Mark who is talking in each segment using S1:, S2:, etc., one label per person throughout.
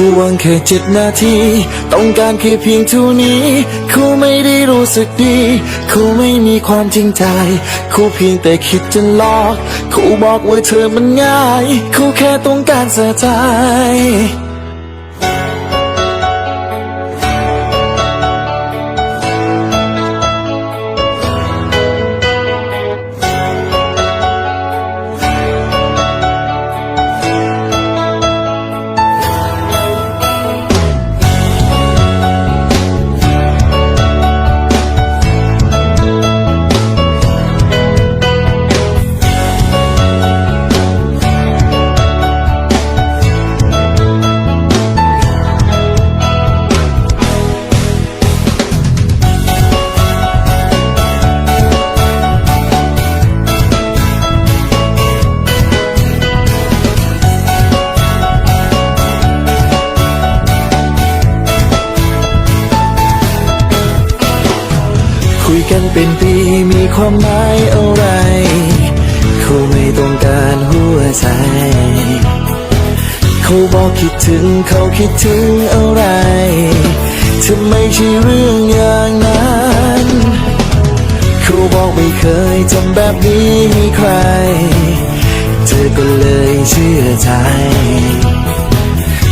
S1: คู่วางแค่เจ็ดนาที ต้องการแค่เพียงเท่านี้คูไม่ได้รู้สึกดีคูไม่มีความจริงใจคูเพียงแต่คิดจะหลอกคูบอกว่าเธอมันง่ายคูแค่ต้องการเสียใจ กันเป็นปีมีความหมายอะไรเขาไม่ต้องการหัวใจ เขาบอกคิดถึงเขาคิดถึงอะไรทำไมใช่เรื่องอย่างนั้นเขาบอกไม่เคยทำแบบนี้ให้ใคร เธอก็เลยเชื่อใจ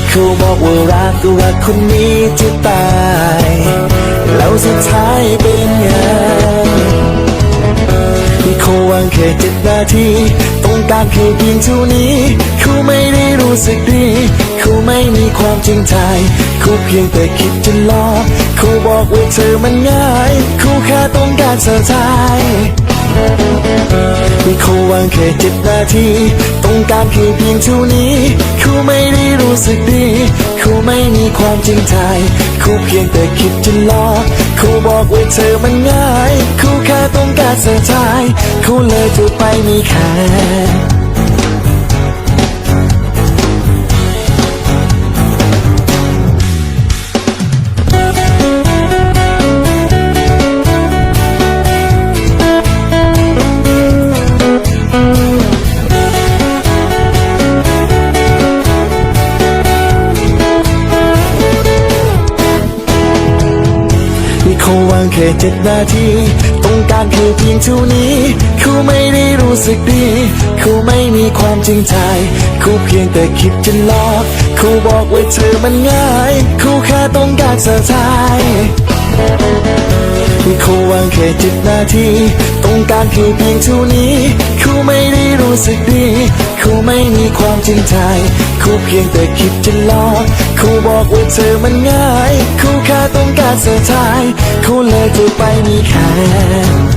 S1: เขาบอกว่ารักก็รักคนนี้จะตาย แล้วสุดท้ายเป็น แค่เจ็ดนาทีต้องการแค่เพียงเท่านี้เขาไม่ได้รู้สึกดีเขาไม่มีความจริงใจเขาเพียงแต่คิดจะหลอกเขาบอกว่าเธอมันง่ายเขาแค่ต้องการเสียใจเขาวางแค่เจ็ดนาทีต้องการแค่เพียงเท่านี้เขาไม่ได้รู้สึกดีเขาไม่มีความจริงใจเขาเพียงแต่คิดจะหลอกเขาบอกว่าเธอมันง่ายเขาแค่ต้องการเสียใจ เขาเลยจะไปมีแค่ เขาวางแค่เจ็ดนาที ต้องการแค่เพียงเท่านี้ เขาไม่ได้รู้สึกดี เขาไม่มีความจริงใจ เขาเพียงแต่คิดจะหลอก เขาบอกว่าเธอมันง่าย เขาแค่ต้องการเสียใจเขาวางแค่เจ็ดนาที ต้องการแค่เพียงเท่านี้ เขาไม่ได้รู้สึกดี เขาไม่มีความจริงใจ เขาเพียงแต่คิดจะหลอก เขาบอกว่าเธอมันง่ายเขาแค่ต้องการเสียใจเขาเลยจะไปมีแค่